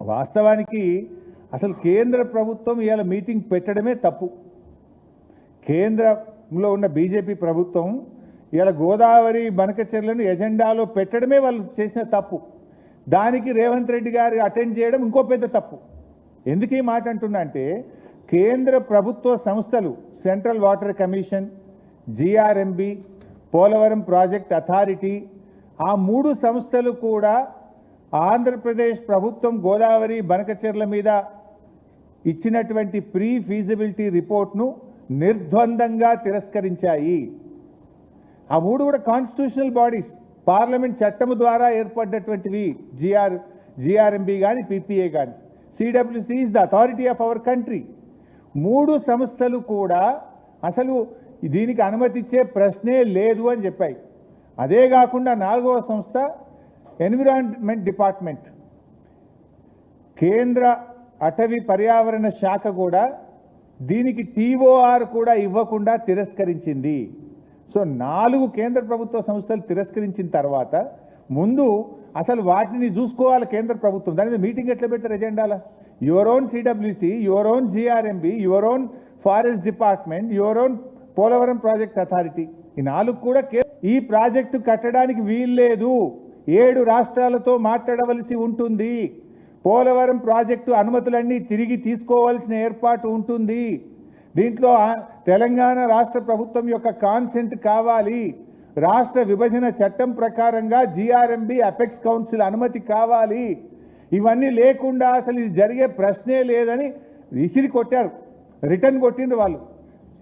వాస్తవానికి అసలు కేంద్ర ప్రభుత్వం ఇవాళ మీటింగ్ పెట్టడమే తప్పు. కేంద్రంలో ఉన్న బీజేపీ ప్రభుత్వం ఇవాళ గోదావరి బనకచెర్లను ఎజెండాలో పెట్టడమే వాళ్ళు చేసిన తప్పు. దానికి రేవంత్ రెడ్డి గారు అటెండ్ చేయడం ఇంకో పెద్ద తప్పు. ఎందుకు ఈ మాట అంటున్నా అంటే కేంద్ర ప్రభుత్వ సంస్థలు central water commission GRMB Polavaram project authority ఆ మూడు సంస్థలు కూడా ఆంధ్రప్రదేశ్ ప్రభుత్వం గోదావరి బనకచెర్ల మీద ఇచ్చినటువంటి ప్రీ ఫీజిబిలిటీ రిపోర్ట్ను నిర్ద్వందంగా తిరస్కరించాయి. ఆ మూడు కూడా కాన్స్టిట్యూషనల్ బాడీస్ పార్లమెంట్ చట్టము ద్వారా ఏర్పడినటువంటివి జిఆర్ జిఆర్ఎంబి కానీ పిపిఏ కానీ CWC is the authority of our country మూడు సంస్థలు కూడా అసలు దీనికి అనుమతిచ్చే ప్రశ్నే లేదు అని చెప్పాయి. అదే కాకుండా నాలుగవ సంస్థ ఎన్విరాన్మెంట్ డిపార్ట్మెంట్ కేంద్ర అటవీ పర్యావరణ శాఖ కూడా దీనికి టీఓఆర్ కూడా ఇవ్వకుండా తిరస్కరించింది సో నాలుగు కేంద్ర ప్రభుత్వ సంస్థలు తిరస్కరించిన తర్వాత ముందు అసలు వాటిని చూసుకోవాలి కేంద్ర ప్రభుత్వం దాని మీద మీటింగ్ ఎట్లా పెట్టారు ఎజెండాలా your own CWC your own GRMB your own forest department your own Polavaram project authority ఈ నాలుగు కూడా కే- ఈ ప్రాజెక్టు కట్టడానికి వీల్లేదు ఏడు రాష్ట్రాలతో మాట్లాడవలసి ఉంటుంది. పోలవరం ప్రాజెక్టు అనుమతులన్నీ తిరిగి తీసుకోవాల్సిన ఏర్పాటు ఉంటుంది. దీంట్లో తెలంగాణ రాష్ట్ర ప్రభుత్వం యొక్క కాన్సెంట్ కావాలి. రాష్ట్ర విభజన చట్టం ప్రకారంగా జిఆర్ఎంబి అపెక్స్ కౌన్సిల్ అనుమతి కావాలి. ఇవన్నీ లేకుండా అసలు ఇది జరిగే ప్రశ్నే లేదని విసిరి కొట్టారు. రిటర్న్ కొట్టిండ్రు వాళ్ళు.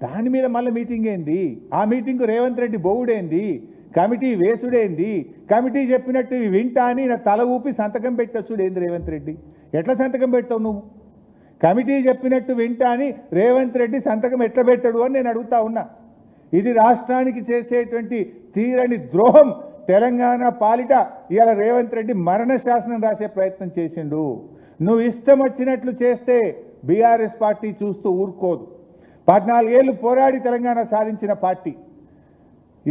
దాని మీద మళ్ళీ మీటింగ్ ఏంది? ఆ మీటింగ్ రేవంత్ రెడ్డి బొవుడేంది? కమిటీ వేసుడేంది? కమిటీ చెప్పినట్టు వింటా అని నా తల ఊపి సంతకం పెట్టచ్చుడేంది రేవంత్ రెడ్డి. ఎట్లా సంతకం పెడతావు నువ్వు? కమిటీ చెప్పినట్టు వింటా అని రేవంత్ రెడ్డి సంతకం ఎట్లా పెట్టాడు అని నేను అడుగుతా ఉన్నా. ఇది రాష్ట్రానికి చేసేటువంటి తీరని ద్రోహం. తెలంగాణ పాలిట ఇవాళ రేవంత్ రెడ్డి మరణ శాసనం రాసే ప్రయత్నం చేసిండు. నువ్వు ఇష్టం వచ్చినట్లు చేస్తే బీఆర్ఎస్ పార్టీ చూస్తూ ఊరుకోదు. పద్నాలుగేళ్ళు పోరాడి తెలంగాణ సాధించిన పార్టీ.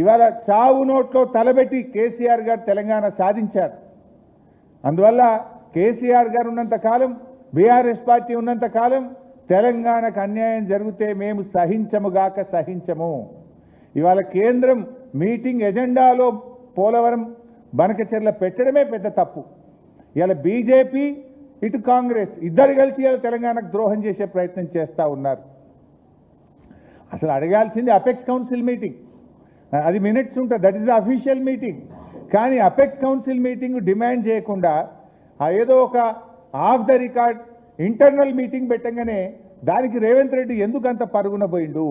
ఇవాళ చావు నోట్లో తలబెట్టి కేసీఆర్ గారు తెలంగాణ సాధించారు. అందువల్ల కేసీఆర్ గారు ఉన్నంతకాలం బీఆర్ఎస్ పార్టీ ఉన్నంతకాలం తెలంగాణకు అన్యాయం జరిగితే మేము సహించముగాక సహించము. ఇవాళ కేంద్రం మీటింగ్ ఎజెండాలో పోలవరం బనకచెర్ల పెట్టడమే పెద్ద తప్పు. ఇవాళ బీజేపీ ఇటు కాంగ్రెస్ ఇద్దరు కలిసి ఇవాళ తెలంగాణకు ద్రోహం చేసే ప్రయత్నం చేస్తూ ఉన్నారు. అసలు అడగాల్సింది అపెక్స్ కౌన్సిల్ మీటింగ్. అది మినిట్స్ ఉంటుంది that is the official meeting కానీ అపెక్స్ కౌన్సిల్ మీటింగ్ డిమాండ్ చేయకుండా ఏదో ఒక off the record internal meeting పెట్టగానే దానికి రేవంత్ రెడ్డి ఎందుకు అంత పరుగున పోయిండు?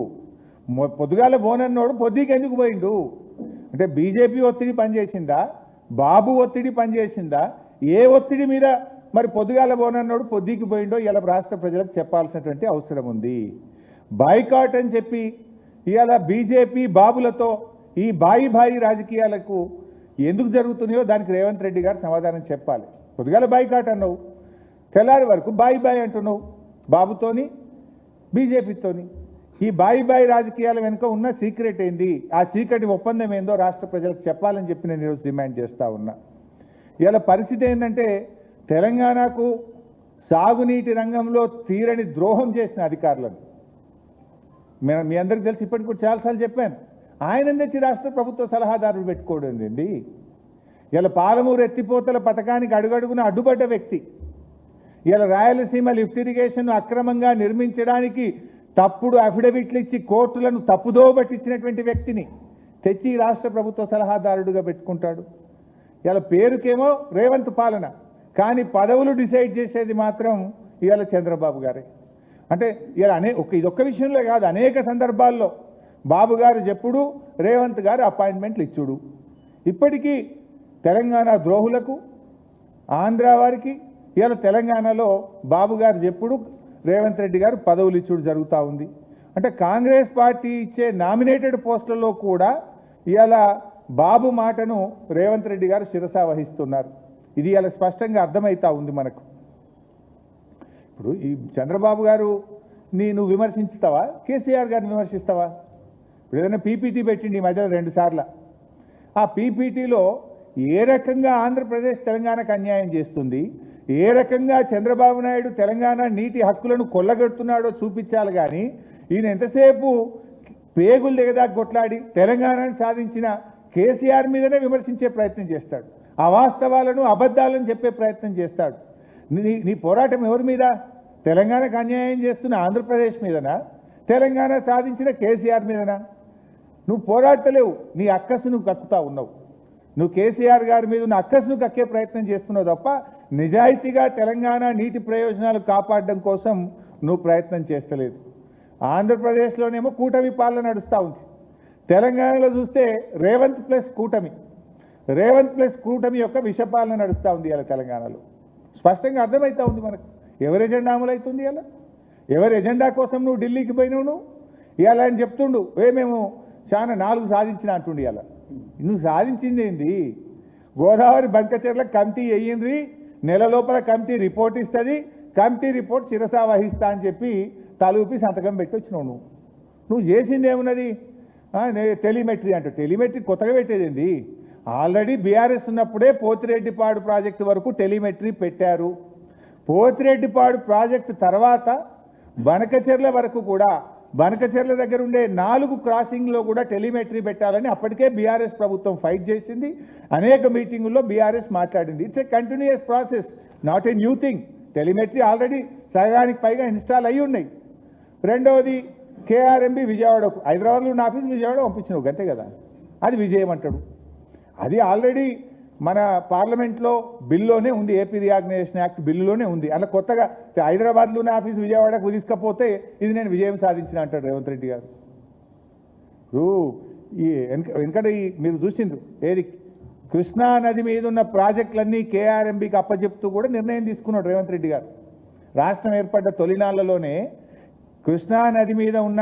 పొద్దుగాల బోనన్నోడు పొద్దుకి ఎందుకు పోయిండు? అంటే బీజేపీ ఒత్తిడి పనిచేసిందా? బాబు ఒత్తిడి పనిచేసిందా? ఏ ఒత్తిడి మీద మరి పొద్దుగాల బోనన్నోడు పొద్దుకి పోయిండో ఇలా రాష్ట్ర ప్రజలకు చెప్పాల్సినటువంటి అవసరం ఉంది. బాయ్కాట్ అని చెప్పి ఇవాళ బీజేపీ బాబులతో ఈ బాయి బాయి రాజకీయాలకు ఎందుకు జరుగుతున్నాయో దానికి రేవంత్ రెడ్డి గారు సమాధానం చెప్పాలి. పొద్దుగాల బాయ్కాట్ అన్నావు. తెల్లారి వరకు బాయి బాయి అంటున్నావు బాబుతోని బీజేపీతోని. ఈ బాయి బాయి రాజకీయాల వెనుక ఉన్న సీక్రెట్ ఏంది? ఆ చీకటి ఒప్పందం ఏందో రాష్ట్ర ప్రజలకు చెప్పాలని చెప్పి నేను ఈరోజు డిమాండ్ చేస్తూ ఉన్నా. ఇవాళ పరిస్థితి ఏంటంటే తెలంగాణకు సాగునీటి రంగంలో తీరని ద్రోహం చేసిన అధికారులను మీ- మీ అందరికి తెలిసి ఇప్పటికి కూడా చాలాసార్లు చెప్పాను. ఆయన తెచ్చి రాష్ట్ర ప్రభుత్వ సలహాదారులు పెట్టుకోవడం అండి ఇలా పాలమూరు ఎత్తిపోతల పథకానికి అడుగడుగున అడ్డుపడ్డ వ్యక్తి. ఇలా రాయలసీమ లిఫ్ట్ ఇరిగేషన్ అక్రమంగా నిర్మించడానికి తప్పుడు అఫిడవిట్లు ఇచ్చి కోర్టులను తప్పుదో పట్టించినటువంటి వ్యక్తిని తెచ్చి రాష్ట్ర ప్రభుత్వ సలహాదారుడుగా పెట్టుకుంటాడు. ఇలా పేరుకేమో రేవంత్ పాలన కానీ పదవులు డిసైడ్ చేసేది మాత్రం ఇవాళ చంద్రబాబు గారే. అంటే ఇలా అనే ఒక ఇదొక్క విషయంలో కాదు అనేక సందర్భాల్లో. బాబు గారు చెప్పుడు రేవంత్ గారు అపాయింట్మెంట్లు ఇచ్చుడు. ఇప్పటికీ తెలంగాణ ద్రోహులకు ఆంధ్ర వారికి ఇలా తెలంగాణలో బాబు గారు చెప్పుడు రేవంత్ రెడ్డి గారు పదవులు ఇచ్చుడు జరుగుతూ ఉంది. అంటే కాంగ్రెస్ పార్టీ ఇచ్చే నామినేటెడ్ పోస్టులలో కూడా ఇలా బాబు మాటను రేవంత్ రెడ్డి గారు శిరసా వహిస్తున్నారు ఇది ఇలా స్పష్టంగా అర్థమవుతా ఉంది మనకు. ఇప్పుడు ఈ చంద్రబాబు గారు నేను విమర్శించుతావా? కేసీఆర్ గారిని విమర్శిస్తావా? ఇప్పుడు ఏదైనా పీపీటీ పెట్టిండి ఈ మధ్యలో రెండు సార్లు. ఆ పీపీటీలో ఏ రకంగా ఆంధ్రప్రదేశ్ తెలంగాణకు అన్యాయం చేస్తుంది? ఏ రకంగా చంద్రబాబు నాయుడు తెలంగాణ నీటి హక్కులను కొల్లగొడుతున్నాడో చూపించాలి కానీ ఈయన ఎంతసేపు పేగులు దిగదా కొట్లాడి తెలంగాణను సాధించిన కేసీఆర్ మీదనే విమర్శించే ప్రయత్నం చేస్తాడు. అవాస్తవాలను అబద్ధాలను చెప్పే ప్రయత్నం చేస్తాడు. నీ నీ పోరాటం ఎవరి మీద? తెలంగాణకు అన్యాయం చేస్తున్న ఆంధ్రప్రదేశ్ మీదనా? తెలంగాణ సాధించిన కేసీఆర్ మీదనా? నువ్వు పోరాడతలేవు నీ అక్కసు నువ్వు కక్కుతా ఉన్నావు. నువ్వు కేసీఆర్ గారి మీద ఉన్న అక్కసును కక్కే ప్రయత్నం చేస్తున్నావు తప్ప నిజాయితీగా తెలంగాణ నీటి ప్రయోజనాలు కాపాడడం కోసం నువ్వు ప్రయత్నం చేస్తలేదు. ఆంధ్రప్రదేశ్లోనేమో కూటమి పాలన నడుస్తూ ఉంది. తెలంగాణలో చూస్తే రేవంత్ ప్లస్ కూటమి. రేవంత్ ప్లస్ కూటమి యొక్క విషపాలన నడుస్తూ ఉంది ఇలా తెలంగాణలో. స్పష్టంగా అర్థమవుతా ఉంది మనకు. ఎవరి ఎజెండా అమలవుతుంది ఇలా ఎవరి ఎజెండా కోసం నువ్వు ఢిల్లీకి పోయినావు నువ్వు? ఇవాళ ఆయన చెప్తుండు ఏ మేము చాలా నాలుగు సాధించిన అంటుండు ఇవాళ. నువ్వు సాధించింది ఏంది? గోదావరి బంకచెర్ల కమిటీ అయ్యింది నెల లోపల కమిటీ రిపోర్ట్ ఇస్తుంది కమిటీ రిపోర్ట్ శిరసా వహిస్తా అని చెప్పి తలూపి సంతకం పెట్టి వచ్చినావు నువ్వు. నువ్వు చేసింది ఏమున్నది? టెలిమెట్రీ అంట. టెలిమెట్రీ కొత్తగా పెట్టేది ఏంది? ఆల్రెడీ బీఆర్ఎస్ ఉన్నప్పుడే పోతిరెడ్డిపాడు ప్రాజెక్టు వరకు టెలిమెట్రీ పెట్టారు. పోతిరెడ్డిపాడు ప్రాజెక్టు తర్వాత బనకచెర్ల వరకు కూడా బనకచెర్ల దగ్గర ఉండే నాలుగు క్రాసింగ్లో కూడా టెలిమెట్రీ పెట్టాలని అప్పటికే బీఆర్ఎస్ ప్రభుత్వం ఫైట్ చేసింది. అనేక మీటింగుల్లో బీఆర్ఎస్ మాట్లాడింది. It's a continuous process not a new thing telemetry already సగానికి పైగా ఇన్స్టాల్ అయ్యి ఉన్నాయి. రెండవది కేఆర్ఎంబి విజయవాడకు హైదరాబాద్లో ఉన్న ఆఫీస్ విజయవాడ పంపించినావు అంతే కదా? అది విజయం అంటాడు. అది ఆల్రెడీ మన పార్లమెంట్లో బిల్లులోనే ఉంది ఏపీ రియాగ్నైజేషన్ యాక్ట్ బిల్లులోనే ఉంది. అలా కొత్తగా హైదరాబాద్లో ఉన్న ఆఫీస్ విజయవాడకు తీసుకపోతే ఇది నేను విజయం సాధించిన అంటాడు రేవంత్ రెడ్డి గారు. ఇప్పుడు ఈ వెనక వెనకట ఈ మీరు చూసిండ్రు ఏది కృష్ణా నది మీద ఉన్న ప్రాజెక్టులన్నీ కేఆర్ఎంబికి అప్పచెప్తూ కూడా నిర్ణయం తీసుకున్నాడు రేవంత్ రెడ్డి గారు. రాష్ట్రం ఏర్పడ్డ తొలినాళ్ళలోనే కృష్ణా నది మీద ఉన్న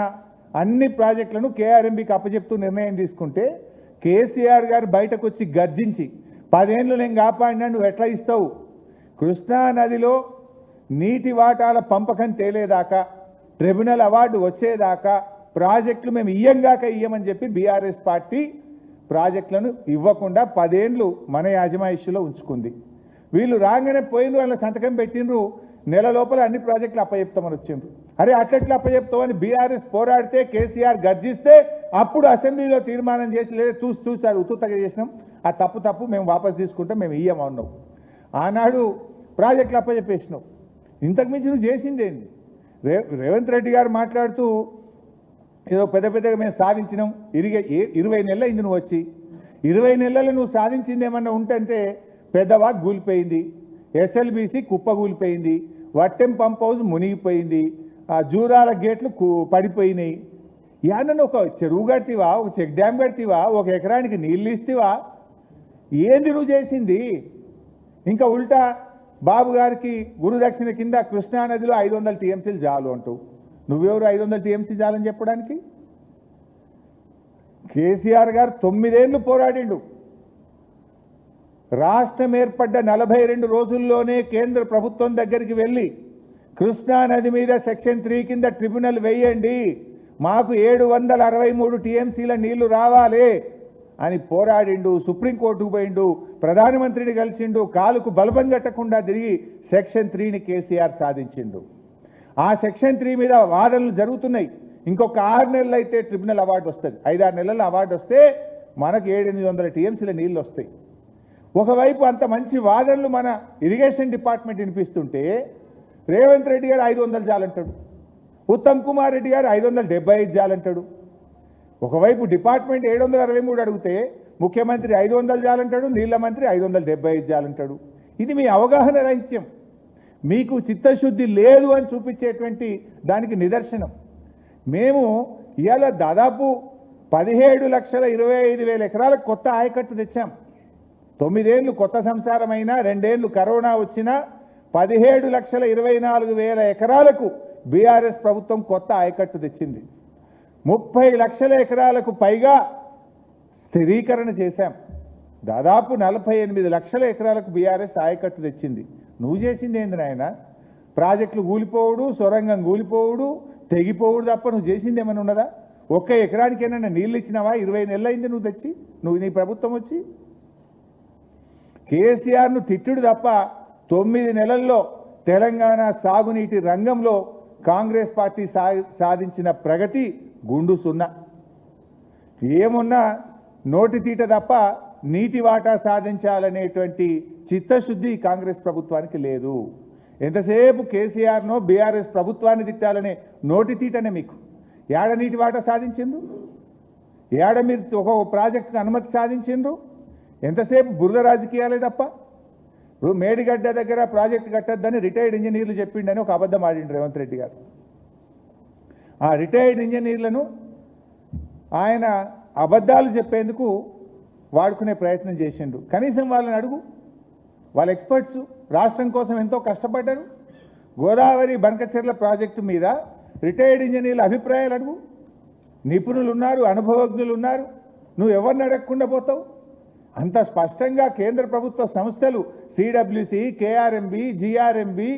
అన్ని ప్రాజెక్టులను కేఆర్ఎంబికి అప్పచెప్తూ నిర్ణయం తీసుకుంటే కేసీఆర్ గారు బయటకు వచ్చి గర్జించి పదేళ్ళు నేను కాపాడినా నువ్వు ఎట్లా ఇస్తావు? కృష్ణా నదిలో నీటి వాటాల పంపకం తేలేదాకా ట్రిబ్యునల్ అవార్డు వచ్చేదాకా ప్రాజెక్టులు మేము ఇయ్యంగాక ఇయ్యమని చెప్పి బీఆర్ఎస్ పార్టీ ప్రాజెక్టులను ఇవ్వకుండా పదేండ్లు మన యాజమాయిష్యలో ఉంచుకుంది. వీళ్ళు రాగానే పోయిన వాళ్ళ సంతకం పెట్టిండ్రు నెల లోపల అన్ని ప్రాజెక్టులు అప్పచెప్తామని వచ్చిండ్రు. అరే అట్లట్లా అప్పచెప్తామని బీఆర్ఎస్ పోరాడితే కేసీఆర్ గర్జిస్తే అప్పుడు అసెంబ్లీలో తీర్మానం చేసి లేదా తూసి తూసి అది ఉత్తుతగా చేసినాం. ఆ తప్పు తప్పు మేము వాపస్ తీసుకుంటాం మేము ఇయ్యమన్నాం ఆనాడు ప్రాజెక్టులు అప్పచెప్పేసినావు ఇంతకు మించి నువ్వు చేసిందేంది రే రేవంత్ రెడ్డి గారు మాట్లాడుతూ ఏదో పెద్ద పెద్దగా మేము సాధించినాం. ఇరిగే ఇరవై నెలలు అయింది నువ్వు వచ్చి. ఇరవై నెలలు నువ్వు సాధించింది ఏమన్నా ఉంటంటే పెద్దవాగ్ కూలిపోయింది ఎస్ఎల్బిసి కుప్ప కూలిపోయింది వట్టెం పంప్ హౌస్ మునిగిపోయింది. ఆ జూరాల గేట్లు పడిపోయినాయి. యానన్న ఒక చెరువు కడితివా ఒక చెక్ డ్యామ్ కడితివా ఒక ఎకరానికి నీళ్ళు ఇస్తావా? ఏంది నువ్వు చేసింది? ఇంకా ఉల్టా బాబు గారికి గురుదక్షిణ కింద కృష్ణా నదిలో ఐదు వందల టీఎంసీలు చాలు అంటూ. నువ్వెవరు ఐదు వందల టీఎంసీ చాలని చెప్పడానికి? కేసీఆర్ గారు తొమ్మిదేళ్ళు పోరాడిండు. రాష్ట్రం ఏర్పడ్డ నలభై రెండు రోజుల్లోనే కేంద్ర ప్రభుత్వం దగ్గరికి వెళ్ళి కృష్ణా నది మీద సెక్షన్ త్రీ కింద ట్రిబ్యునల్ వేయండి. మాకు ఏడు వందల అరవై మూడు టీఎంసీల నీళ్ళు రావాలి అని పోరాడిండు సుప్రీంకోర్టుకు పోయిండు ప్రధానమంత్రిని కలిసిండు కాలుకు బలపం కట్టకుండా తిరిగి సెక్షన్ త్రీని కేసీఆర్ సాధించిండు. ఆ సెక్షన్ త్రీ మీద వాదనలు జరుగుతున్నాయి. ఇంకొక ఆరు నెలలు అయితే ట్రిబ్యునల్ అవార్డు వస్తుంది. ఐదారు నెలల అవార్డు వస్తే మనకు ఏడెనిమిది వందల టీఎంసీల నీళ్ళు వస్తాయి. ఒకవైపు అంత మంచి వాదనలు మన ఇరిగేషన్ డిపార్ట్మెంట్ వినిపిస్తుంటే రేవంత్ రెడ్డి గారు ఐదు వందలు చాలంటాడు. ఉత్తమ్ కుమార్ రెడ్డి గారు ఐదు వందల డెబ్బై ఐదు జాలంటాడు. ఒకవైపు డిపార్ట్మెంట్ ఏడు వందల అరవై మూడు అడిగితే ముఖ్యమంత్రి ఐదు వందలు జాలంటాడు నీళ్ళ మంత్రి ఐదు వందల డెబ్బై ఐదు జాలంటాడు. ఇది మీ అవగాహన రహిత్యం. మీకు చిత్తశుద్ధి లేదు అని చూపించేటువంటి దానికి నిదర్శనం. మేము ఇవాళ దాదాపు పదిహేడు లక్షల ఇరవై ఐదు వేల ఎకరాలకు కొత్త ఆయకట్టు తెచ్చాం. తొమ్మిదేళ్ళు కొత్త సంసారమైనా రెండేళ్ళు కరోనా వచ్చినా పదిహేడు లక్షల ఇరవై నాలుగు వేల ఎకరాలకు బీఆర్ఎస్ ప్రభుత్వం కొత్త ఆయకట్టు తెచ్చింది. ముప్పై లక్షల ఎకరాలకు పైగా స్థిరీకరణ చేశాం. దాదాపు నలభై ఎనిమిది లక్షల ఎకరాలకు బీఆర్ఎస్ ఆయకట్టు తెచ్చింది. నువ్వు చేసింది ఏంది నాయన? ప్రాజెక్టులు కూలిపోవుడు సొరంగం కూలిపోవుడు తెగిపోవుడు తప్ప నువ్వు చేసింది ఏమైనా ఉన్నదా? ఒక్క ఎకరానికైనా నీళ్ళు ఇచ్చినావా? ఇరవై నెలలు అయింది నువ్వు తెచ్చి నువ్వు నీ ప్రభుత్వం వచ్చి. కేసీఆర్ను తిట్టుడు తప్ప తొమ్మిది నెలల్లో తెలంగాణ సాగునీటి రంగంలో కాంగ్రెస్ పార్టీ సా సాధించిన ప్రగతి గుండు సున్నా. ఏమున్నా నోటి తీట తప్ప నీటి వాటా సాధించాలనేటువంటి చిత్తశుద్ధి కాంగ్రెస్ ప్రభుత్వానికి లేదు. ఎంతసేపు కేసీఆర్నో బీఆర్ఎస్ ప్రభుత్వాన్ని తిట్టాలనే నోటి తీటనే మీకు. ఏడ నీటి వాటా సాధించిండ్రు? ఏడ మీరు ఒక ప్రాజెక్టుకు అనుమతి సాధించిండ్రు? ఎంతసేపు బురద రాజకీయాలే తప్ప? ఇప్పుడు మేడిగడ్డ దగ్గర ప్రాజెక్ట్ కట్టద్దని రిటైర్డ్ ఇంజనీర్లు చెప్పిండని ఒక అబద్ధం ఆడిండు రేవంత్ రెడ్డి గారు. ఆ రిటైర్డ్ ఇంజనీర్లను ఆయన అబద్ధాలు చెప్పేందుకు వాడుకునే ప్రయత్నం చేసిండు కనీసం వాళ్ళని అడుగు. వాళ్ళ ఎక్స్పర్ట్స్ రాష్ట్రం కోసం ఎంతో కష్టపడ్డారు. గోదావరి బనకచెర్ల ప్రాజెక్టు మీద రిటైర్డ్ ఇంజనీర్ల అభిప్రాయాలు అడుగు. నిపుణులు ఉన్నారు అనుభవజ్ఞులు ఉన్నారు నువ్వు ఎవరిని అడగకుండా పోతావు? అంత స్పష్టంగా కేంద్ర ప్రభుత్వ సంస్థలు CWC KRMB GRMB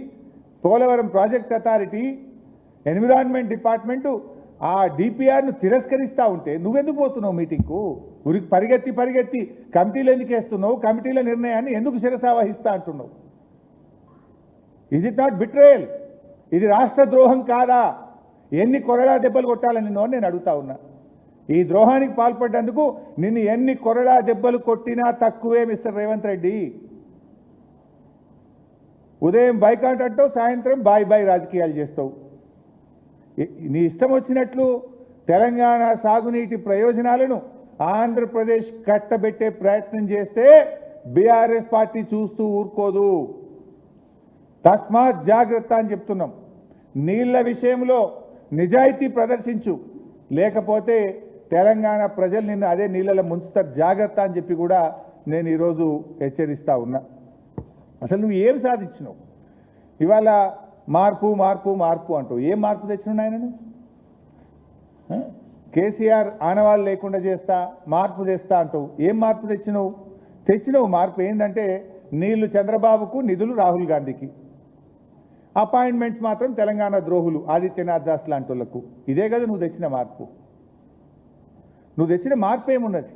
Polavaram project authority environment department ఆ డిపిఆర్ను తిరస్కరిస్తూ ఉంటే నువ్వెందుకు పోతున్నావు మీటింగ్కు? ఉరికి పరిగెత్తి పరిగెత్తి కమిటీలు ఎందుకేస్తున్నావు కమిటీల నిర్ణయాన్ని ఎందుకు శిరసావహిస్తా అంటున్నావు? ఈజ్ ఇట్ నాట్ బిట్రేయల్ ఇది రాష్ట్ర ద్రోహం కాదా? ఎన్ని కొరడా దెబ్బలు కొట్టాలని నో నేను అడుగుతా ఉన్నా. ఈ ద్రోహానికి పాల్పడ్డందుకు నిన్ను ఎన్ని కొరడా దెబ్బలు కొట్టినా తక్కువే మిస్టర్ రేవంత్ రెడ్డి. ఉదయం బైకాట్ అంటావు సాయంత్రం బాయ్ బాయ్ రాజకీయాలు చేస్తావు. నీ ఇష్టం వచ్చినట్లు తెలంగాణ సాగునీటి ప్రయోజనాలను ఆంధ్రప్రదేశ్ కట్టబెట్టే ప్రయత్నం చేస్తే బీఆర్ఎస్ పార్టీ చూస్తూ ఊరుకోదు. తస్మాత్ జాగ్రత్త అని చెప్తున్నాం. నీళ్ళ విషయంలో నిజాయితీ ప్రదర్శించు. లేకపోతే తెలంగాణ ప్రజలు నిన్ను అదే నీళ్ళలో ముంచుతారు జాగ్రత్త అని చెప్పి కూడా నేను ఈరోజు హెచ్చరిస్తా ఉన్నా. అసలు నువ్వు ఏం సాధించినావు? ఇవాళ మార్పు మార్పు మార్పు అంటూ ఏం మార్పు తెచ్చినావు ఆయనను కేసీఆర్ ఆనవాళ్ళు లేకుండా చేస్తా మార్పు తెస్తా అంటావు. ఏం మార్పు తెచ్చినావు? తెచ్చినావు మార్పు ఏంటంటే నీళ్ళు చంద్రబాబుకు నిధులు రాహుల్ గాంధీకి. అపాయింట్మెంట్స్ మాత్రం తెలంగాణ ద్రోహులు ఆదిత్యనాథ్ దాస్ లాంటి వాళ్ళకు ఇదే కదా నువ్వు తెచ్చిన మార్పు. నువ్వు తెచ్చిన మార్పు ఏమున్నది?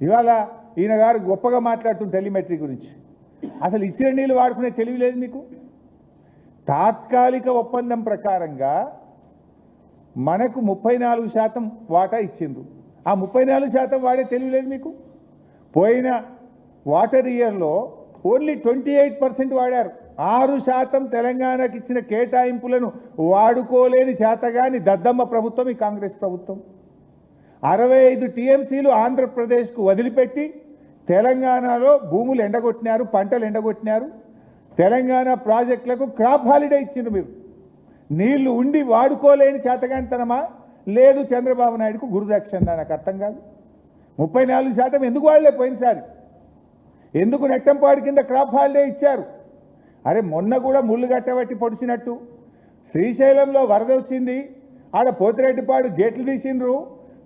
ఇవాళ ఈయన గారు గొప్పగా మాట్లాడుతున్న టెలిమెట్రీ గురించి. అసలు ఇచ్చిన నీళ్ళు వాడుకునే తెలివి లేదు మీకు? తాత్కాలిక ఒప్పందం ప్రకారంగా మనకు ముప్పై నాలుగు శాతం వాటా ఇచ్చిండ్రు. ఆ ముప్పై నాలుగు శాతం వాడే తెలివి లేదు మీకు? పోయిన వాటర్ ఇయర్లో ఓన్లీ ట్వంటీ ఎయిట్ పర్సెంట్ వాడారు. ఆరు శాతం తెలంగాణకి ఇచ్చిన కేటాయింపులను వాడుకోలేని చేతగాని దద్దమ్మ ప్రభుత్వం ఈ కాంగ్రెస్ ప్రభుత్వం. అరవై ఐదు టీఎంసీలు ఆంధ్రప్రదేశ్కు వదిలిపెట్టి తెలంగాణలో భూములు ఎండగొట్టినారు పంటలు ఎండగొట్టినారు. తెలంగాణ ప్రాజెక్టులకు క్రాప్ హాలిడే ఇచ్చింది మీరు. నీళ్ళు ఉండి వాడుకోలేని చేతగానితనమా? లేదు చంద్రబాబు నాయుడుకు గురుదక్షిణ నాకు అర్థం కాదు. ముప్పై నాలుగు శాతం ఎందుకు వాడలే పోయినసారి? ఎందుకు నెట్టంపాడు కింద క్రాప్ హాలిడే ఇచ్చారు? అరే మొన్న కూడా ముళ్ళు కట్టబట్టి పొడిచినట్టు. శ్రీశైలంలో వరద వచ్చింది. ఆడ పోతిరెడ్డిపాడు గేట్లు తీసిండ్రు.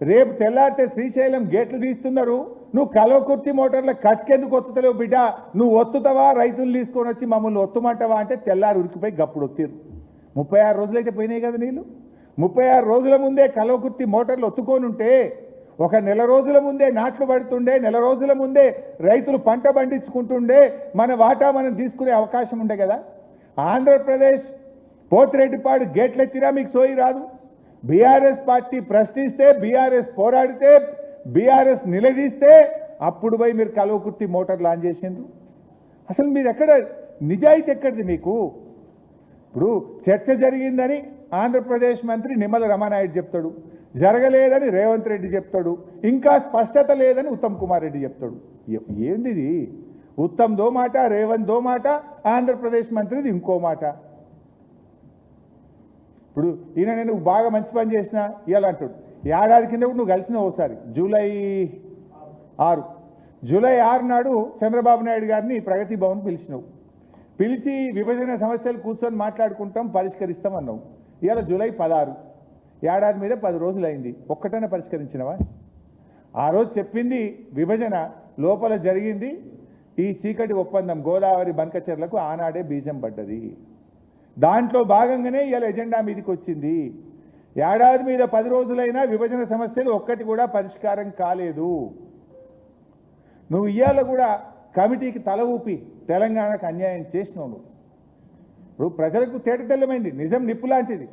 రేపు తెల్లారితే శ్రీశైలం గేట్లు తీస్తున్నారు. నువ్వు కలవకుర్తి మోటార్ల కట్కెందుకు ఒత్తుతలేవు బిడ్డ? నువ్వు ఒత్తుతావా? రైతులు తీసుకొని వచ్చి మమ్మల్ని ఒత్తుమంటావా అంటే తెల్లారి ఉరికిపోయి గప్పుడు ఒత్తిరు ముప్పై ఆరు రోజులైతే పోయినాయి కదా నీళ్ళు. ముప్పై ఆరు రోజుల ముందే కలవకుర్తి మోటార్లు ఒత్తుకొని ఉంటే ఒక నెల రోజుల ముందే నాట్లు పడుతుండే నెల రోజుల ముందే రైతులు పంట పండించుకుంటుండే మన వాటా మనం తీసుకునే అవకాశం ఉండే కదా. ఆంధ్రప్రదేశ్ పోతిరెడ్డిపాడు గేట్లెత్తిరా మీకు సోయి రాదు. బీఆర్ఎస్ పార్టీ ప్రశ్నిస్తే బీఆర్ఎస్ పోరాడితే బీఆర్ఎస్ నిలదీస్తే అప్పుడు పోయి మీరు కలవకుర్తి మోటార్ లాంచ్ చేసిండ్రు. అసలు మీరు ఎక్కడ నిజాయితీ ఎక్కడిది మీకు? ఇప్పుడు చర్చ జరిగిందని ఆంధ్రప్రదేశ్ మంత్రి నిమ్మల రమానాయుడు చెప్తాడు. జరగలేదని రేవంత్ రెడ్డి చెప్తాడు. ఇంకా స్పష్టత లేదని ఉత్తమ్ కుమార్ రెడ్డి చెప్తాడు. ఏంటిది? ఉత్తమ్ దో మాట రేవంత్ దో మాట ఆంధ్రప్రదేశ్ మంత్రిది ఇంకో మాట. ఇప్పుడు ఈయన నేను బాగా మంచి పని చేసిన ఇవాళ అంటాడు. ఏడాది కింద కూడా నువ్వు కలిసిన ఒకసారి. జూలై ఆరు. జూలై ఆరు నాడు చంద్రబాబు నాయుడు గారిని ప్రగతి భవన్ పిలిచినావు. పిలిచి విభజన సమస్యలు కూర్చొని మాట్లాడుకుంటాం పరిష్కరిస్తాం అన్నావు. ఇవాళ జూలై పదహారు. ఏడాది మీద పది రోజులు అయింది ఒక్కటైనా పరిష్కరించినవా? ఆ రోజు చెప్పింది విభజన లోపల జరిగింది. ఈ చీకటి ఒప్పందం గోదావరి బంకచెర్లకు ఆనాడే బీజం పడ్డది. దాంట్లో భాగంగానే ఇవాళ ఎజెండా మీదకి వచ్చింది ఏడాది మీద పది రోజులైనా విభజన సమస్యలు ఒక్కటి కూడా పరిష్కారం కాలేదు. నువ్వు ఇవాళ కూడా కమిటీకి తల ఊపి తెలంగాణకు అన్యాయం చేసినావు నువ్వు. ఇప్పుడు ప్రజలకు తేటతెల్లమైంది నిజం నిప్పు లాంటిది.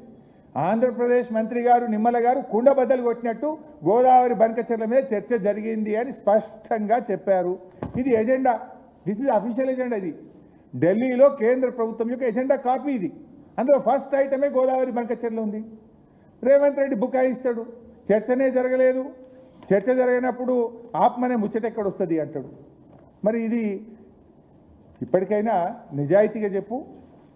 ఆంధ్రప్రదేశ్ మంత్రి గారు నిమ్మల గారు కుండ బద్దలు కొట్టినట్టు గోదావరి బనకచర్ల మీద చర్చ జరిగింది అని స్పష్టంగా చెప్పారు. ఇది agenda. This is official agenda ఇది. ఢిల్లీలో కేంద్ర ప్రభుత్వం యొక్క ఎజెండా కాపీ ఇది. అందులో ఫస్ట్ ఐటమే గోదావరి బనకచెర్ల ఉంది. రేవంత్ రెడ్డి బుకాయిస్తాడు. చర్చనే జరగలేదు. చర్చ జరిగినప్పుడు ఆత్మనే ముచ్చట ఎక్కడ వస్తుంది అంటాడు. మరి ఇది ఇప్పటికైనా నిజాయితీగా చెప్పు.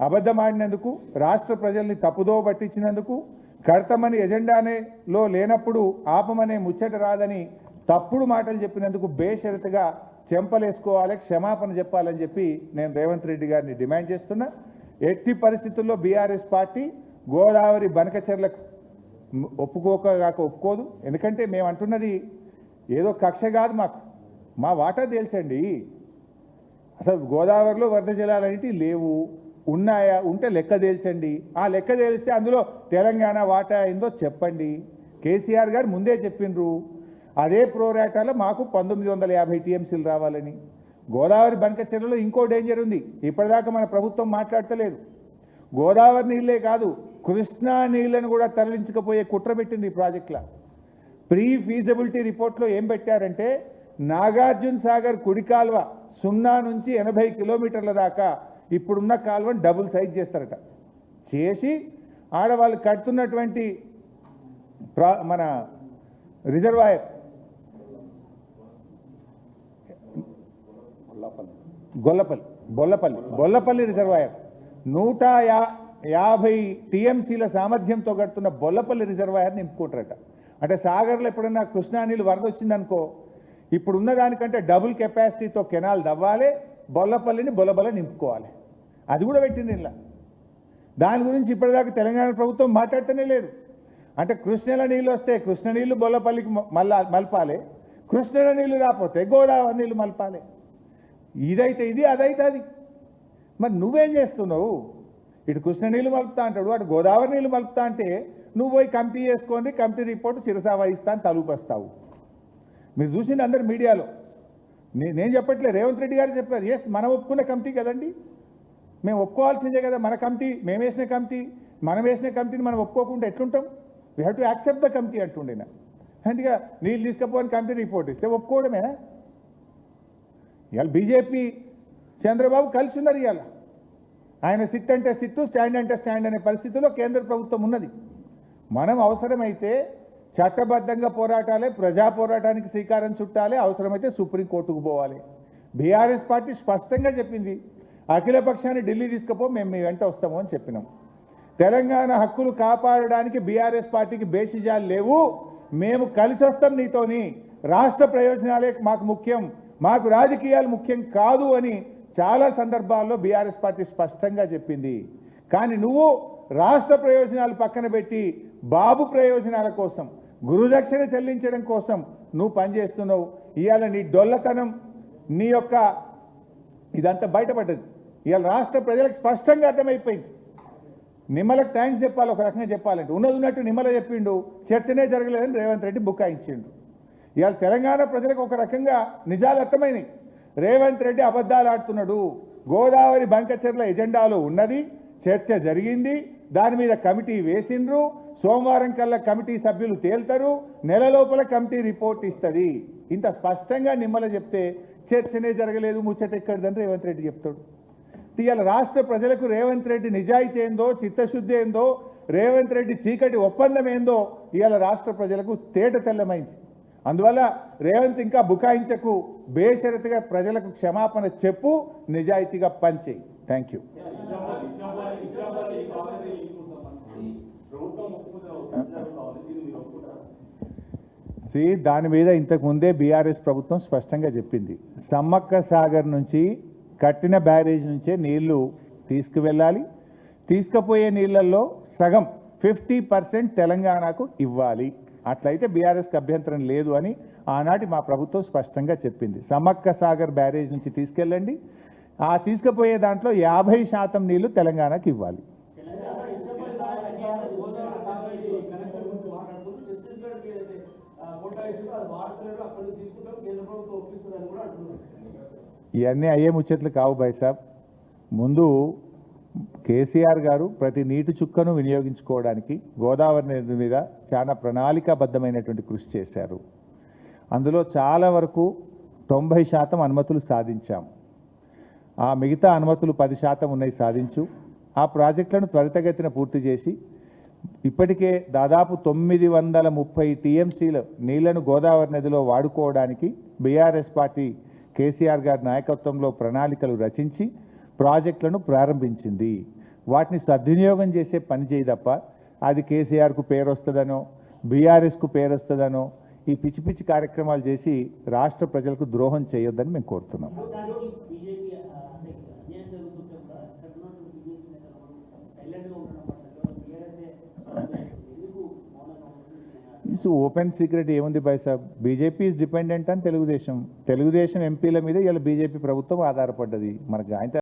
అబద్ధమాడినందుకు రాష్ట్ర ప్రజల్ని తప్పుదో పట్టించినందుకు కడతామని ఎజెండానేలో లేనప్పుడు ఆపమనే ముచ్చట రాదని తప్పుడు మాటలు చెప్పినందుకు బేషరతుగా చెంపలేసుకోవాలి క్షమాపణ చెప్పాలని చెప్పి నేను రేవంత్ రెడ్డి గారిని డిమాండ్ చేస్తున్నా. ఎట్టి పరిస్థితుల్లో బీఆర్ఎస్ పార్టీ గోదావరి బనకచెర్లకు ఒప్పుకోక కాక ఒప్పుకోదు. ఎందుకంటే మేము అంటున్నది ఏదో కక్ష కాదు మాకు. మా వాటా తేల్చండి. అసలు గోదావరిలో వరద జలాలన్నిటి లేవు. ఉన్నాయా? ఉంటే లెక్క తేల్చండి. ఆ లెక్క తేలిస్తే అందులో తెలంగాణ వాటా అయిందో చెప్పండి. కేసీఆర్ గారు ముందే చెప్పిండ్రు అదే ప్రోరాటాలో మాకు పంతొమ్మిది వందల యాభై టీఎంసీలు రావాలని. గోదావరి బంకచెర్లలో ఇంకో డేంజర్ ఉంది. ఇప్పటిదాకా మన ప్రభుత్వం మాట్లాడతలేదు. గోదావరి నీళ్ళే కాదు కృష్ణా నీళ్ళను కూడా తరలించకపోయే కుట్ర పెట్టింది ఈ ప్రాజెక్టులో. ప్రీ ఫీజబిలిటీ రిపోర్ట్లో ఏం పెట్టారంటే నాగార్జున సాగర్ కుడి కాల్వ సున్నా నుంచి ఎనభై కిలోమీటర్ల దాకా ఇప్పుడున్న కాల్వను డబుల్ సైజ్ చేస్తారట. చేసి ఆడవాళ్ళు కడుతున్నటువంటి ప్రా మన రిజర్వాయర్ గొల్లపల్లి బొల్లపల్లి బొల్లపల్లి రిజర్వాయర్. నూట యా యాభై టీఎంసీల సామర్థ్యంతో కడుతున్న బొల్లపల్లి రిజర్వాయర్ నింపుకుంటారట. అంటే సాగర్లో ఎప్పుడన్నా కృష్ణా నీళ్ళు వరద వచ్చిందనుకో ఇప్పుడున్న దానికంటే డబుల్ కెపాసిటీతో కెనాల్ దవ్వాలి బొల్లపల్లిని బొల్లబొల్ల నింపుకోవాలి. అది కూడా పెట్టింది ఇలా. దాని గురించి ఇప్పటిదాకా తెలంగాణ ప్రభుత్వం మాట్లాడుతూనే లేదు. అంటే కృష్ణల నీళ్ళు వస్తే కృష్ణ నీళ్ళు బొల్లపల్లికి మళ్ళా మలపాలి. కృష్ణల నీళ్ళు రాకపోతే గోదావరి నీళ్ళు మలపాలి. ఇదైతే ఇది అదైతే అది. మరి నువ్వేం చేస్తున్నావు? ఇటు కృష్ణ నీళ్ళు మలుపుతా అంటాడు అటు గోదావరి నీళ్ళు మలుపుతా అంటే నువ్వు పోయి కమిటీ చేసుకోండి కమిటీ రిపోర్ట్ చిరసా వహిస్తా అని తలుపేస్తావు. మీరు చూసింది అందరు మీడియాలో. నే- నేను చెప్పట్లే రేవంత్ రెడ్డి గారు చెప్పారు ఎస్ మనం ఒప్పుకున్న కమిటీ కదండి. మేము ఒప్పుకోవాల్సిందే కదా మన కమిటీ మేము వేసిన కమిటీ మనం వేసిన కమిటీని మనం ఒప్పుకోకుండా ఎట్లుంటాం? We have to accept the committee అంటుండేనా. అందుకే నీళ్ళు తీసుకపోని కమిటీ రిపోర్ట్ ఇస్తే ఒప్పుకోవడమేనా ఇవాళ బీజేపీ చంద్రబాబు కలిసి ఉన్నారు ఇవాళ. ఆయన సిట్ అంటే సిట్టు స్టాండ్ అంటే స్టాండ్ అనే పరిస్థితిలో కేంద్ర ప్రభుత్వం ఉన్నది. మనం అవసరమైతే చట్టబద్ధంగా పోరాటాలే ప్రజా పోరాటానికి శ్రీకారం చుట్టాలి అవసరమైతే సుప్రీంకోర్టుకు పోవాలి. బీఆర్ఎస్ పార్టీ స్పష్టంగా చెప్పింది అఖిల పక్షాన్ని ఢిల్లీ తీసుకుపో మేము మీ వెంట వస్తాము అని చెప్పినాం. తెలంగాణ హక్కులు కాపాడడానికి బీఆర్ఎస్ పార్టీకి బేసిజాలు లేవు మేము కలిసి వస్తాం నీతోని. రాష్ట్ర ప్రయోజనాలే మాకు ముఖ్యం. మాకు రాజకీయాలు ముఖ్యం కాదు అని చాలా సందర్భాల్లో బీఆర్ఎస్ పార్టీ స్పష్టంగా చెప్పింది. కానీ నువ్వు రాష్ట్ర ప్రయోజనాలు పక్కన పెట్టి బాబు ప్రయోజనాల కోసం గురుదక్షిణ చెల్లించడం కోసం నువ్వు పనిచేస్తున్నావు. ఇవాళ నీ డొల్లతనం నీ యొక్క ఇదంతా బయటపడ్డది. ఇవాళ రాష్ట్ర ప్రజలకు స్పష్టంగా అర్థమైపోయింది. నిమ్మలకు థ్యాంక్స్ చెప్పాలి ఒక రకంగా చెప్పాలంటే. ఉన్నది ఉన్నట్టు నిమ్మల చెప్పిండు. చర్చనే జరగలేదని రేవంత్ రెడ్డి బుకాయించిండు. ఇవాళ తెలంగాణ ప్రజలకు ఒక రకంగా నిజాలు అర్థమైనవి రేవంత్ రెడ్డి అబద్ధాలు ఆడుతున్నాడు. గోదావరి బంకచెర్ల ఎజెండాలో ఉన్నది చర్చ జరిగింది దాని మీద కమిటీ వేసిండ్రు సోమవారం కల్లా కమిటీ సభ్యులు తేల్తారు నెల లోపల కమిటీ రిపోర్ట్ ఇస్తుంది. ఇంత స్పష్టంగా నిమ్మల చెప్తే చర్చనే జరగలేదు ముచ్చట ఎక్కడిదని రేవంత్ రెడ్డి చెప్తాడు. ఇవాళ రాష్ట్ర ప్రజలకు రేవంత్ రెడ్డి నిజాయితీ ఏందో చిత్తశుద్ధి ఏందో రేవంత్ రెడ్డి చీకటి ఒప్పందం ఏందో ఇవాళ రాష్ట్ర ప్రజలకు తేట తెల్లమైంది. అందువల్ల రేవంత్ ఇంకా బుకాయించకు బేషరతుగా ప్రజలకు క్షమాపణ చెప్పు నిజాయితీగా పనిచేయి. థ్యాంక్ యూ సి దాని మీద ఇంతకు ముందే బీఆర్ఎస్ ప్రభుత్వం స్పష్టంగా చెప్పింది. సమ్మక్క సాగర్ నుంచి కట్టిన బ్యారేజ్ నుంచే నీళ్ళు తీసుకువెళ్ళాలి. తీసుకుపోయే నీళ్ళల్లో సగం ఫిఫ్టీ పర్సెంట్ తెలంగాణకు ఇవ్వాలి. అట్లయితే బీఆర్ఎస్కి అభ్యంతరం లేదు అని ఆనాటి మా ప్రభుత్వం స్పష్టంగా చెప్పింది. సమక్క సాగర్ బ్యారేజ్ నుంచి తీసుకెళ్ళండి. ఆ తీసుకుపోయే దాంట్లో యాభై శాతం నీళ్ళు తెలంగాణకు ఇవ్వాలి. ఇవన్నీ అయ్యే ముచ్చట్లు కావు భాయ్ సాబ్. ముందు కేసీఆర్ గారు ప్రతి నీటి చుక్కను వినియోగించుకోవడానికి గోదావరి నది మీద చాలా ప్రణాళికాబద్ధమైనటువంటి కృషి చేశారు. అందులో చాలా వరకు తొంభై శాతం అనుమతులు సాధించాం. ఆ మిగతా అనుమతులు పది శాతం ఉన్నాయి సాధించు. ఆ ప్రాజెక్టులను త్వరితగతిన పూర్తి చేసి ఇప్పటికే దాదాపు తొమ్మిది వందల ముప్పై టీఎంసీల నీళ్ళను గోదావరి నదిలో వాడుకోవడానికి బీఆర్ఎస్ పార్టీ కేసీఆర్ గారి నాయకత్వంలో ప్రణాళికలు రచించి ప్రాజెక్టులను ప్రారంభించింది. వాటిని సద్వినియోగం చేసే పని చేయి తప్ప అది కేసీఆర్కు పేరు వస్తుందనో బీఆర్ఎస్కు పేరు వస్తుందనో ఈ పిచ్చి పిచ్చి కార్యక్రమాలు చేసి రాష్ట్ర ప్రజలకు ద్రోహం చేయొద్దని మేము కోరుతున్నాం. రాష్ట్రానికి ఇస్ ఓపెన్ సీక్రెట్ ఏముంది by Saab? BJP is dependent అని తెలుగుదేశం. తెలుగుదేశం ఎంపీల మీద ఇలా బీజేపీ ప్రభుత్వం ఆధారపడ్డది. మనకు ఆయన